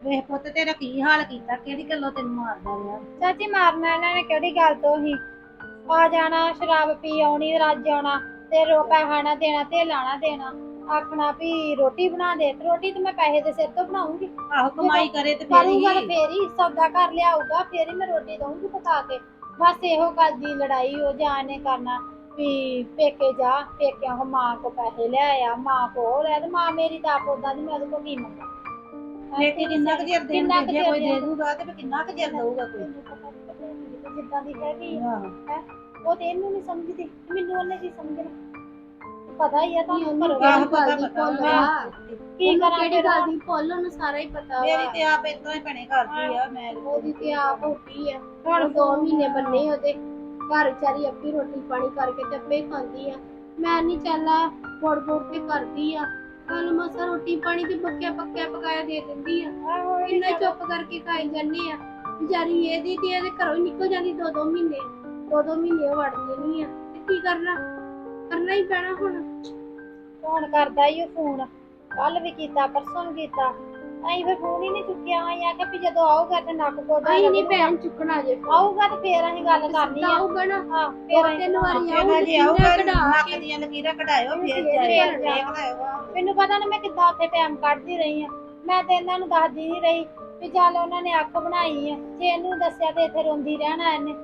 ਵੇਖ ਪੁੱਤ ਤੇਰਾ ਕੀ ਹਾਲ ਕੀਤਾ? ਕਿਹੜੀ ਗੱਲੋਂ ਤੈਨੂੰ ਮਾਰਦਾ ਰਿਹਾ? ਚਾਚੀ ਮਾਰਨਾ ਇਹਨਾਂ ਨੇ ਕਿਹੜੀ ਗੱਲ ਤੋਂ ਹੀ? ਆ ਜਾਣਾ ਸ਼ਰਾਬ ਪੀ ਆਉਣੀ ਰੱਜ ਆਉਣਾ ਤੇ ਰੋ ਪੈਸਾ ਨਾ ਦੇਣਾ ਤੇ ਲਾਣਾ ਦੇਣਾ। ਆਖਣਾ ਵੀ ਰੋਟੀ ਬਣਾ ਦੇ ਤੇ ਰੋਟੀ ਤੇ ਮੈਂ ਪੈਸੇ ਦੇ ਸਿਰ ਤੋਂ ਬਣਾਉਂਗੀ। ਆਹੋ ਕਮਾਈ ਕਰੇ ਤੇ ਫੇਰ ਕਰੂੰਗਾ ਤੇ ਹੀ ਫੇਰ ਹੀ ਸੌਦਾ ਕਰ ਲਿਆਊਗਾ ਫੇਰ ਹੀ ਮੈਂ ਰੋਟੀ ਦਊਂਗੀ ਪਕਾ ਕੇ। ਬਸ ਇਹੋ ਗੱਲ ਦੀ ਲੜਾਈ ਹੋ ਜਾਣੇ ਕਰਨਾ ਵੀ ਪੇਕੇ ਜਾ ਪੇਕਿਆਂ ਕੋ ਮਾਂ ਕੋ ਪੈਸੇ ਲੈ ਆ ਮਾਂ ਕੋ ਉਹ ਲੈ ਤੇ ਮਾਂ ਮੇਰੀ ਤਾਂ ਆਪ ਉਦਾਂ ਦੀ ਮੈਂ ਉਹਦੇ ਕੋਲ ਕੀ ਮੰਗਾ? ਪੇਕੇ ਕਿੰਨਾ ਕੁ ਚਿਰ ਦੇਣ ਕਿੰਨਾ ਕੁ ਜੇ ਚਿਰ ਕੋਈ ਦੇ ਦੇਣ। ਦੂਗਾ ਤੇ ਫਿਰ ਕਿੰਨਾ ਕੁ ਚਿਰ ਦਊਗਾ ਕੋਈ? ਜਿੱਦਾਂ ਦੀ ਹੈਗੀ ਆ ਆਹੋ। ਉਹ ਤੇ ਇਹਨੂੰ ਨਹੀਂ ਸਮਝਦੀ ਮੈਨੂੰ ਉਹਨੇ ਕੀ ਸਮਝਣਾ? ਪਤਾ ਹੀ ਆ ਤੁਹਾਨੂੰ ਉਹਨੂੰ ਘਰੋਂ ਆਹੋ, ਕਿਹੜੀ ਪਤਾ- ਗੱਲ ਦੀ ਪਤਾ। ਭੁੱਲ ਆ। ਕੀ ਉਹਨੂੰ ਕਰਾਂ ਕਿਹੜੀ ਫਿਰ ਗੱਲ ਦੀ ਭੁੱਲ ਉਹਨੂੰ ਸਾਰਾ ਹੀ ਪਤਾ ਮੇਰੀ ਵਾ ਤੇ ਆਪ ਇਤਨਾ ਹੀ ਭੈਣੇ ਕਰਦੀ ਆ ਮੈਂ ਉਹਦੀ ਤੇ ਆਪ ਆ। ਹੁਣ 2 ਮਹੀਨੇ ਬੰਨੇ ਉਹਦੇ। ਘਰ ਵਿਚਾਰੀ ਅੱਪੀ ਰੋਟੀ ਪਾਣੀ ਕਰਕੇ ਤੇ ਹੀ ਖਾਂਦੀ ਆ। ਮੈਂ ਨਹੀਂ ਚੱਲਾ ਫੋੜ ਫੋੜ ਕੇ ਕਰਦੀ ਆ। ਕੱਲ ਮਸਾ ਰੋਟੀ ਪਾਣੀ ਤੇ ਪੱਕਿਆ ਪੱਕਿਆ ਪਕਾਇਆ ਦੇ ਦਿੰਦੀ ਆ। ਆਹੋ ਇਹ ਇੰਨਾ ਚੁੱਪ ਕਰਕੇ ਖਾਈ ਜਾਂਦੇ ਆ। ਵਿਚਾਰੀ ਇਹਦੀ ਤੇ ਇਹਦੇ ਘਰੋਂ ਹੀ ਨਿਕਲ ਜਾਂਦੀ ਦੋ ਦੋ ਮਹੀਨੇ। ਦੋ ਦੋ ਮਹੀਨੇ ਉਹ ਵੜਦੀ ਨਹੀਂ ਆ। ਤੇ ਕੀ ਕਰਨਾ? ਕਰਨਾ ਹੀ ਪੈਣਾ ਹੁਣ। ਫੋਨ ਕਰਦਾ ਹੀ ਉਹ ਫੋਨ। ਕੱਲ ਵੀ ਕੀਤਾ ਪਰਸੋਂ ਵੀ ਕੀਤਾ। ਅਸੀਂ ਫਿਰ ਫੋਨ ਹੀ ਨਹੀਂ ਚੁੱਕਿਆ ਅਸੀਂ ਆਖਿਆ ਵੀ ਜਦੋਂ ਆਊਗਾ ਤੇ ਨੱਕ ਕੋਡਾ ਅਸੀਂ ਨਹੀਂ ਭੈਣ ਚੁੱਕਣਾ ਜੇ। ਆਊਗਾ ਤੇ ਫੇਰ ਅਸੀਂ ਗੱਲ ਕਰਨੀ ਆ। ਆਊਗਾ ਨਾ ਹਾਂ ਫੇਰ ਅਸੀਂ ਤਿੰਨ ਵਾਰੀ ਆਊਗਾ ਜੇ ਆਊਗਾ ਕਢਾ ਨੱਕ ਦੀਆਂ ਲਕੀਰਾਂ ਕਢਾਇਓ ਫੇਰ ਜਾਇਓ ਲਿਓ ਮੈਨੂੰ ਪਤਾ ਨਾ ਮੈਂ ਕਿੱਦਾਂ ਉੱਥੇ ਟਾਈਮ ਕੱਢਦੀ ਰਹੀ ਆ। ਮੈਂ ਤੇ ਇਹਨਾਂ ਨੂੰ ਦੱਸਦੀ ਨਹੀਂ ਰਹੀ ਵੀ ਚੱਲ ਉਹਨਾਂ ਨੇ ਅੱਖ ਬਣਾਈ ਆ। ਜੇ ਇਹਨੂੰ ਦੱਸਿਆ ਤੇ ਇੱਥੇ ਰੋਂਦੀ ਰਹਿਣਾ ਇਹਨੇ।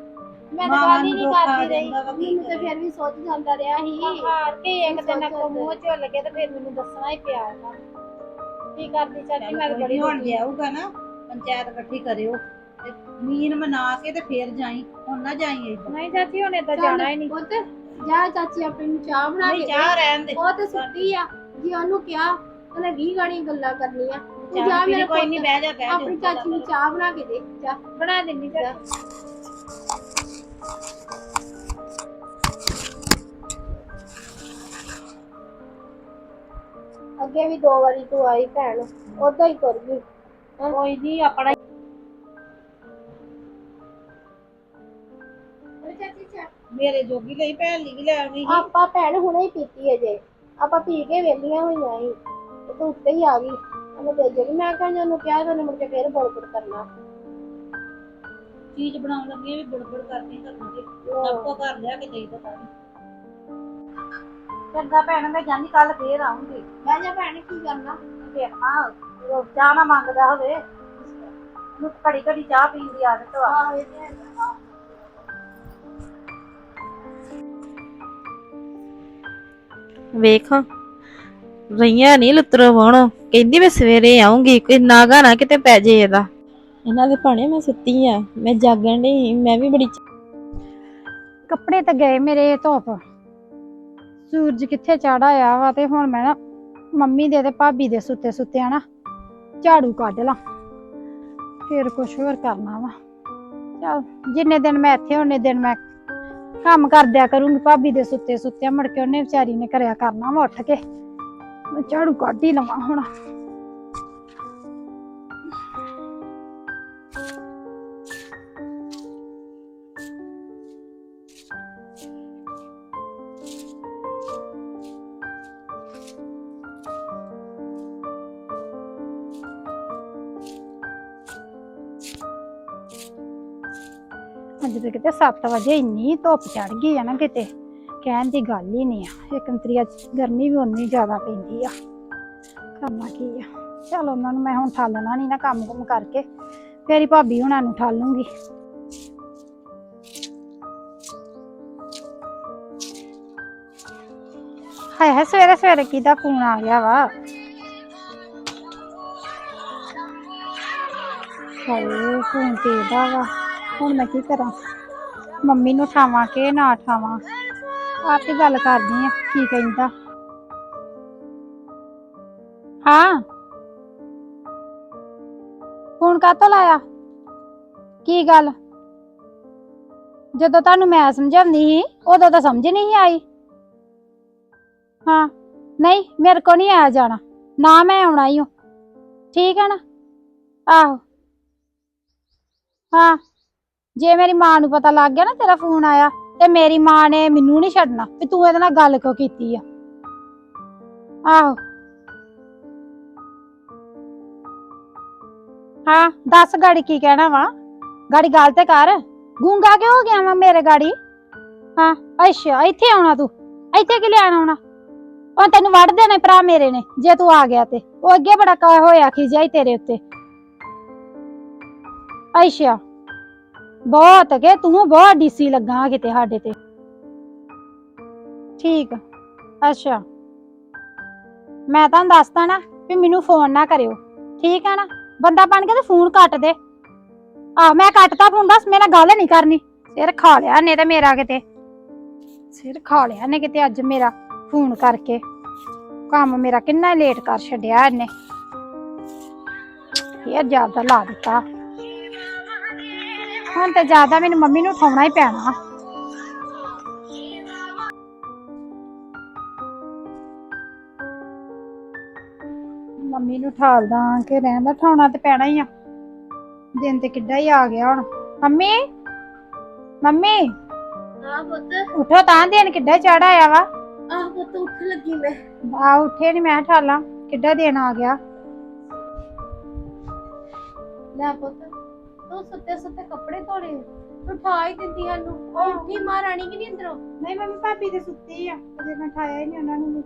ਮੈਂ ਤਾਂ ਗੱਲ ਹੀ ਨਹੀਂ ਕਰਦੀ ਰਹੀ। ਮੈਨੂੰ ਤੇ। ਫਿਰ ਵੀ ਸੋਚ ਜਾਂਦਾ ਰਿਹਾ ਸੀ। ਹਾਰ ਕੇ ਇੱਕ ਦਿਨ ਅੱਗੋਂ ਮੂੰਹ ਝੁੱਲ ਕੇ ਤੇ ਫਿਰ ਮੈਨੂੰ ਦੱਸਣਾ ਹੀ ਪਿਆ ਇਹਨਾਂ ਨੂੰ। ਕੀ ਕਰਦੀ ਚਾਚੀ? ਮੈਂ ਤਾਂ ਬੜੀ ਹੁਣ ਦੁਖੀ ਜੇ ਆਊਗਾ ਨਾ ਪੰਚਾਇਤ ਇਕੱਠੀ ਕਰਿਓ। ਤੇ ਮੀਨ ਮਨਾ ਕੇ ਤੇ ਫੇਰ ਜਾਈ ਹੁਣ ਨਾ ਜਾਈ ਏਦਾਂ ਨਹੀਂ ਚਾਚੀ ਹੁਣ ਏਦਾਂ ਚੱਲ, ਜਾਣਾ ਹੀ ਨਹੀਂ। ਪੁੱਤ ਜਾ ਚਾਚੀ ਆਪਣੀ ਨੂੰ ਚਾਹ ਬਣਾ ਨਹੀਂ ਕੇ ਚਾਹ ਰਹਿਣ ਦੇ। ਉਹ ਤੇ ਸੁੱਤੀ ਆ। ਜੇ ਉਹਨੂੰ ਕਿਹਾ ਉਹਨੇ 20 ਗਾਣੀਆਂ ਗੱਲਾਂ ਕਰਨੀਆਂ। ਤੂੰ ਜਾ ਚਾਹ ਮੇਰੇ ਕੋਈ ਨਹੀਂ ਬਹਿ ਜਾ ਬਹਿ ਜਾ। ਆਪਣੀ ਚਾਚੀ ਨੂੰ ਚਾਹ ਬਣਾ ਕੇ ਦੇ ਜਾ। ਬਣਾ ਦਿੰਨੀ ਚਾਚੀ। ਅੱਗੇ ਵੀ ਦੋ ਵਾਰੀ ਤੂੰ ਆਈ ਭੈਣ ਉਦਾਂ ਹੀ ਤੁਰ ਗਈ। ਕੋਈ ਨਹੀਂ ਆਪਣਾ ਮੇਰੇ ਜੋਗੀ ਲਈ ਭੈਣ ਲਈ ਵੀ ਲੈ ਆਵੀਂ ਸੀ। ਆਪਾਂ ਭੈਣ ਹੁਣੇ ਹੀ ਪੀਤੀ ਅਜੇ ਆਪਾਂ ਪੀ ਕੇ ਵੇਲੀਆਂ ਹੋਈਆਂ ਸੀ। ਤੇ ਤੂੰ ਉੱਤੇ ਹੀ ਆ ਗਈ। ਉਹਨੇ ਦੇ ਜਿਹੜੀ ਮੈਂ ਕਹਿੰਦਾ ਉਹਨੂੰ ਕਿਹਾ ਤੇ ਉਹਨੇ ਮੁੜ ਕੇ ਫੇਰ ਬੜਬੜ ਕਰਨਾ। ਚੀਜ਼ ਬਣਾਉਣ ਲੱਗੀ ਵੀ ਬੁੜਬੁੜ ਕਰਨੀ ਕਰਨੀ ਸਭ ਕੋ ਕਰ ਲਿਆ ਕਿ ਚਾਹੀਦਾ ਤਾਂ ਚੰਗਾ ਭੈਣ ਮੈਂ ਜਾਂਦੀ ਕੱਲ ਫੇਰ ਆਉਂਗੀ ਮੈਂ ਜਾ ਭੈਣ ਕੀ ਕਰਨਾ ਵੇਖਣਾ ਉਹ ਚਾਹ ਨਾ ਮੰਗਦਾ ਹੋਵੇ। ਨੂੰ ਘੜੀ ਘੜੀ ਚਾਹ ਪੀਣ ਦੀ ਆਦਤ ਵਾ। ਆਹ ਇਹ ਤੇ ਹੈਗਾ। ਵੇਖ ਰਈਆਂ ਨਹੀਂ ਲੁੱਤਰੋ ਵਣ ਕਹਿੰਦੀ ਮੈਂ ਸਵੇਰੇ ਆਉਂਗੀ ਕੋਈ ਨਾਗਾ ਨਾ ਕਿਤੇ ਪੈ ਜੇ ਇਹਦਾ। ਇਹਨਾਂ ਦੇ ਭਾਣੇ ਮੈਂ ਸੁੱਤੀ ਆ ਮੈਂ ਜਾਗਣ ਡਈ ਮੈਂ ਵੀ ਬੜੀ ਕੱਪੜੇ ਤਾਂ ਗਏ ਮੇਰੇ ਧੁੱਪ। ਸੂਰਜ ਕਿੱਥੇ ਚੜਾ ਆ ਵਾ ਤੇ ਹੁਣ ਮੈਂ ਨਾ ਮੰਮੀ ਦੇ ਤੇ ਭਾਬੀ ਦੇ ਸੁੱਤੇ ਸੁੱਤੇ ਆ ਨਾ ਝਾੜੂ ਕੱਢ ਲਾਂ। ਫਿਰ ਕੁਛ ਹੋਰ ਕਰਨਾ ਵਾ। ਚਲ, ਜਿੰਨੇ ਦਿਨ ਮੈਂ ਇੱਥੇ, ਉਹਨੇ ਦਿਨ ਮੈਂ ਕੰਮ ਕਰਦਿਆ ਕਰੂੰਗੀ। ਭਾਬੀ ਦੇ ਸੁੱਤੇ ਸੁੱਤੇ ਮੁੜ ਕੇ ਉਹਨੇ ਵਿਚਾਰੀ ਨੇ ਕਰਿਆ ਕਰਨਾ ਵਾ ਉੱਠ ਕੇ। ਮੈਂ ਝਾੜੂ ਕੱਢ ਹੀ ਲਵਾਂ ਹੁਣ। ਅੱਜ ਤੇ ਕਿਤੇ 7 ਵਜੇ ਇੰਨੀ ਧੁੱਪ ਚੜ ਗਈ ਆ ਨਾ ਕਿਤੇ, ਕਹਿਣ ਦੀ ਗੱਲ ਹੀ ਨਹੀਂ ਆ। ਇੱਕ ਅੰਤਰੀਆ ਗਰਮੀ ਵੀ ਉਨੀ ਜ਼ਿਆਦਾ ਪੈਂਦੀ ਆ। ਕਰਨਾ ਕੀ ਆ? ਚਲ ਉਹਨਾਂ ਨੂੰ ਮੈਂ ਹੁਣ ਠਾਲਣਾ ਨਹੀਂ ਨਾ ਕੰਮ ਕੁਮ ਕਰਕੇ, ਫੇਰ ਭਾਬੀ ਹੁਣਾਂ ਨੂੰ ਠਾਲੂੰਗੀ। ਹਾਏ ਹਾਏ, ਸਵੇਰੇ ਸਵੇਰੇ ਕਿਹਦਾ ਫੋਨ ਆ ਗਿਆ ਵਾ? ਹਾਏ, ਫੋਨ ਤੇ ਇਹਦਾ ਵਾ। ਹੁਣ ਮੈਂ ਕੀ ਕਰਾਂ? ਮੰਮੀ ਨੂੰ ਠਾਵਾਂ ਕਿ ਨਾ ਠਾਵਾਂ? ਆਪ ਹੀ ਗੱਲ ਕਰਦੀ ਆ, ਕੀ ਕਹਿੰਦਾ? ਹਾਂ। ਫੋਨ ਕਾਤੋਂ ਲਾਇਆ? ਕੀ ਗੱਲ? ਜਦੋਂ ਤੁਹਾਨੂੰ ਮੈਂ ਸਮਝਾਉਂਦੀ ਸੀ, ਉਦੋਂ ਤਾਂ ਸਮਝ ਨਹੀਂ ਸੀ ਆਈ। ਹਾਂ, ਨਹੀਂ, ਮੇਰੇ ਕੋ ਨਹੀਂ ਆਇਆ ਜਾਣਾ। ਨਾ ਮੈਂ ਆਉਣਾ ਹੀ ਹਾਂ ਠੀਕ ਹੈ ਨਾ? ਆਹੋ। ਹਾਂ। ਜੇ ਮੇਰੀ ਮਾਂ ਨੂੰ ਪਤਾ ਲੱਗ ਗਿਆ ਨਾ ਤੇਰਾ ਫੋਨ ਆਇਆ, ਤੇ ਮੇਰੀ ਮਾਂ ਨੇ ਮੈਨੂੰ ਨਹੀਂ ਛੱਡਣਾ, ਵੀ ਤੂੰ ਇਹਦੇ ਨਾਲ ਗੱਲ ਕਿਉਂ ਕੀਤੀ ਆ? ਆਹੋ। ਹਾਂ, ਦੱਸ ਗਾੜੀ ਕੀ ਕਹਿਣਾ ਵਾ? ਗਾੜੀ ਗੱਲ ਤੇ ਕਰ। ਗੂੰਗਾ ਕਿਉਂ ਹੋ ਗਿਆ ਵਾ ਮੇਰੇ ਗਾੜੀ? ਹਾਂ, ਅੱਛਾ, ਇੱਥੇ ਆਉਣਾ ਤੂੰ। ਇੱਥੇ ਕਿ ਲੈਣ ਆਉਣਾ? ਉਹ ਤੈਨੂੰ ਵੱਢ ਦੇਣਾ ਭਰਾ ਮੇਰੇ ਨੇ, ਜੇ ਤੂੰ ਆ ਗਿਆ ਤੇ। ਉਹ ਅੱਗੇ ਬੜਾ ਕਾ ਹੋਇਆ ਖਿਜਾਈ ਤੇਰੇ ਉੱਤੇ। ਅੱਛਾ। ਬਹੁਤ ਕਿ ਤੂੰ ਬਹੁਤ ਡੀਸੀ ਲੱਗਾ ਕਿਤੇ ਸਾਡੇ ਤੇ। ਠੀਕ। ਅੱਛਾ। ਮੈਂ ਤੁਹਾਨੂੰ ਦੱਸਦਾ ਨਾ ਵੀ ਮੈਨੂੰ ਫੋਨ ਨਾ ਕਰਿਓ। ਠੀਕ ਹੈ ਨਾ? ਬੰਦਾ ਬਣ ਕੇ ਤੇ ਫੋਨ ਕੱਟ ਦੇ। ਆਹ, ਮੈਂ ਕੱਟਤਾ ਫੋਨ ਦੱਸ ਮੇਰੇ ਨਾਲ ਗੱਲ ਨਹੀਂ ਕਰਨੀ। ਸਿਰ ਖਾ ਲਿਆ ਨੇ ਤੇ ਮੇਰਾ ਕਿਤੇ। ਸਿਰ ਖਾ ਲਿਆ ਨੇ ਕਿਤੇ ਅੱਜ ਮੇਰਾ ਫੋਨ ਕਰਕੇ। ਕੰਮ ਮੇਰਾ ਕਿੰਨਾ ਲੇਟ ਕਰ ਛੱਡਿਆ ਇਹਨੇ। ਇਹ ਜ਼ਿਆਦਾ ਲਾ ਦਿੱਤਾ। ਹੁਣ ਤੇ ਜ਼ਿਆਦਾ ਮੈਨੂੰ ਮੰਮੀ ਨੂੰ ਉਠਾਉਣਾ ਹੀ ਪੈਣਾ ਮੰਮੀ ਨੂੰ ਠਾਲਦਾ ਕਿ ਰਹਿੰਦਾ ਠਾਉਣਾ ਤੇ ਪੈਣਾ ਹੀ ਆ। ਦਿਨ ਤੇ ਕਿੱਡਾ ਹੀ ਆ ਗਿਆ ਹੁਣ। ਮੰਮੀ ਮੰਮੀ ਹਾਂ ਪੁੱਤ। ਉਠੋ ਤਾਂ ਦਿਨ ਕਿੱਡਾ ਚੜ ਆਇਆ ਵਾ। ਆਹ ਪੁੱਤ ਉੱਠ ਲੱਗੀ ਮੈਂ। ਆ ਉੱਠੇ ਨਹੀਂ ਮੈਂ ਠਾਲਾਂ ਕਿੱਡਾ ਦਿਨ ਆ ਗਿਆ। ਲੈ ਪੁੱਤ। ਤੂੰ ਸੁੱਤੇ ਸੁੱਤੇ ਕੱਪੜੇ ਧੋਲੇ ਤੂੰ ਠਾ ਹੀ ਦਿੰਦੀ ਸਾਨੂੰ ਉਹ ਉੱਠੀ ਮਹਾਰਾਣੀ ਕਿ ਨਹੀਂ ਅੰਦਰੋਂ? ਨਹੀਂ ਮੰਮੀ ਭਾਬੀ ਤੇ ਸੁੱਤੀ ਆ। ਅਜੇ ਮੈਂ ਠਾਇਆ ਹੀ ਨਹੀਂ ਉਹਨਾਂ ਨੂੰ।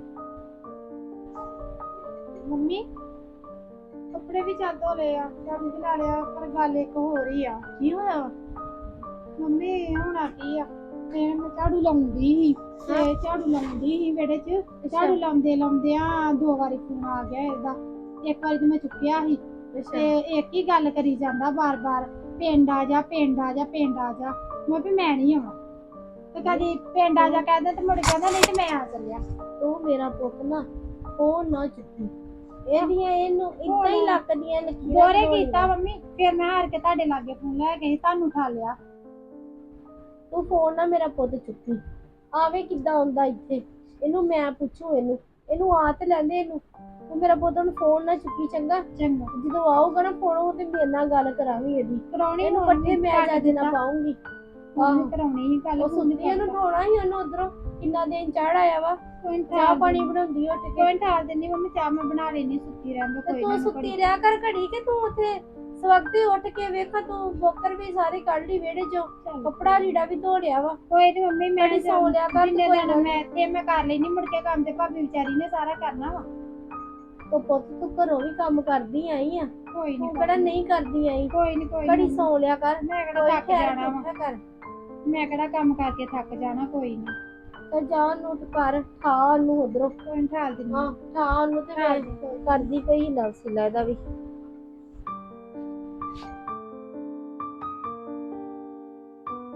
ਮੰਮੀ? ਕੱਪੜੇ ਵੀ ਚੱਲ ਧੋ ਲਏ ਆ ਝਾੜੂ ਵੀ ਲਾ ਲਿਆ ਪਰ ਗੱਲ ਇੱਕ ਹੋਰ ਹੀ ਆ। ਕੀ ਹੋਇਆ? ਵਾ? ਮੰਮੀ ਹੁਣ ਆ ਕੀ ਆ। ਮੈਂ ਮੈਂ ਝਾੜੂ ਲਾਉਂਦੀ ਸੀ। ਤੇ ਝਾੜੂ ਲਾਉਂਦੀ ਸੀ ਵਿਹੜੇ 'ਚ। ਤੇ ਝਾੜੂ ਲਾਉਂਦੇ ਲਾਉਂਦੇ ਆ ਦੋ ਵਾਰੀ ਫੋਨ ਆ ਗਿਆ ਇਹਦਾ। ਇੱਕ ਵਾਰੀ ਤੇ ਮੈਂ ਚੁੱਕਿਆ ਸੀ। ਤੇ ਇੱਕ ਹੀ ਗੱਲ ਕਰੀ ਜਾਂਦਾ ਬਾਰ-ਬਾਰ ਪਿੰਡ ਆ ਜਾ ਪਿੰਡ ਆ ਜਾ ਪਿੰਡ ਆ ਜਾ। ਮੈਂ ਵੀ ਮੈਂ ਨਹੀਂ ਆਉਣਾ। ਤੇ ਕਦੀ ਪਿੰਡ ਆ ਜਾ ਕਹਿੰਦਾ ਤੇ ਮੁੜ ਕਹਿੰਦਾ ਨਹੀਂ ਤੇ ਮੈਂ ਆ ਚੱਲਿਆ। ਤੂੰ ਮੇਰਾ ਪੁੱਤ ਨਾ ਉਹ ਨਾ ਚੁੱਕੀ। ਇਹਦੀਆਂ ਇਹਨੂੰ ਇਦਾਂ ਹੀ ਲੱਕਦੀਆਂ ਲਕੀਰਾਂ ਬਣਾਉਣੀਆਂ। ਕੀਤਾ ਮੰਮੀ ਫਿਰ ਮੈਂ ਹਾਰ ਕੇ ਤੁਹਾਡੇ ਲਾਗੇ ਫੋਨ ਲੈ ਗਈ ਤੁਹਾਨੂੰ ਉਠਾ ਲਿਆ। ਤੂੰ ਫੋਨ ਨਾ ਮੇਰਾ ਪੁੱਤ ਚੁੱਕੀ। ਆਵੇ ਕਿੱਦਾਂ ਆਉਂਦਾ ਇੱਥੇ। ਇਹਨੂੰ ਮੈਂ ਪੁੱਛੂ ਇਹਨੂੰ। ਇਹਨੂੰ ਆ ਤੇ ਲੈਂਦੇ ਇਹਨੂੰ। ਤੂੰ ਮੇਰਾ ਪੁੱਤ ਨੂੰ ਫੋਨ ਨਾ ਚੁੱਕੀ ਚੰਗਾ। ਚੰਗਾ। ਜਦੋਂ ਆਊਗਾ ਨਾ ਫੋਨ ਉਹ ਤੇ ਮੇਰੇ ਨਾਲ ਗੱਲ ਕਰਾਵੀਂ ਇਹਦੀ। ਕਰਾਉਣੀ ਇਹਨੂੰ ਪੱਠੇ ਮੈਂ ਜਾ ਦੇਣਾ ਪਾਉਂਗੀ ਆਹੋ। ਕਰਾਉਣੀ ਹੀ ਕੱਲ ਉਹ ਸੁਣਦੀ ਇਹਨੂੰ ਠਾਉਣਾ ਹੀ ਉਹਨੂੰ ਉਧਰੋਂ। ਕਿੰਨਾ ਦਿਨ ਚੜ ਆਇਆ ਵਾ? ਚਾਹ ਪਾਣੀ ਬਣਾਉਂਦੀ ਉੱਠ ਕੇ। ਕੋਈ ਠਾਲ ਦਿੰਦੀ। ਮੰਮੀ ਚਾਹ ਮੈਂ ਬਣਾ ਲੈਣੀ ਸੁੱਤੀ ਰਹਿੰਦਾ ਤੇ ਕੋਈ ਤੂੰ ਨਾ ਸੁੱਤੀ ਰਿਹਾ ਕਰ ਘੜੀ ਕਿ ਤੂੰ ਉੱਥੇ ਸਵਖਤੇ ਉੱਠ ਕੇ ਵੇਖਾ ਤੂੰ ਬੋਕਰ ਵੀ ਸਾਰੇ ਕੱਢ ਲਈ ਵਿਹੜੇ ਚੋਂ। ਕੱਪੜਾ ਲੀੜਾ ਵੀ ਧੋ ਲਿਆ ਵਾ। ਕੋਈ ਨਹੀਂ ਮੰਮੀ ਮੈਂ ਸੌਂ ਲਿਆ ਕਰ ਜਿੰਨੇ ਤੂੰ ਕੋਈ ਦਿਨ ਗੱਲ ਮੈਂ ਇੱਥੇ ਮੈਂ ਕਰ ਲੈਣੀ ਮੁੜ ਕੇ ਕੰਮ ਤੇ ਭਾਬੀ ਵਿਚਾਰੀ ਨੇ ਸਾਰਾ ਕਰਨਾ ਵਾ। ਤੂੰ ਪੁੱਤ ਤੂੰ ਘਰੋਂ ਵੀ ਕੰਮ ਕਰਦੀ ਆਈ ਆ। ਕੋਈ ਤੂੰ ਨਹੀਂ ਕਿਹੜਾ ਨਹੀਂ ਕਰਦੀ ਆਈ? ਕੋਈ ਨਹੀਂ ਕੋਈ ਘੜੀ ਨਹੀਂ ਸੌਂ ਲਿਆ ਕਰ ਮੈਂ ਕਿਹੜਾ ਥੱਕ ਜਾਣਾ ਵਾ। ਉੱਠਿਆ ਕਰ। ਮੈਂ ਕਿਹੜਾ ਕੰਮ ਕਰਕੇ ਥੱਕ ਜਾਣਾ ਕੋਈ ਨਹੀਂ ਤੇ ਜਾ ਨੂੰ ਕਰ ਠਾ ਨੂੰ ਉਧਰੋਂ। ਕੋਈ ਨੀ ਠਾਲ ਦਿੰਦੀ। ਹਾਂ ਠਾ ਨੂੰ ਤੇ ਮੈਂ ਕਰਦੀ ਕੋਈ ਹਿਲਾ ਸਿਲਾ ਇਹਦਾ ਵੀ।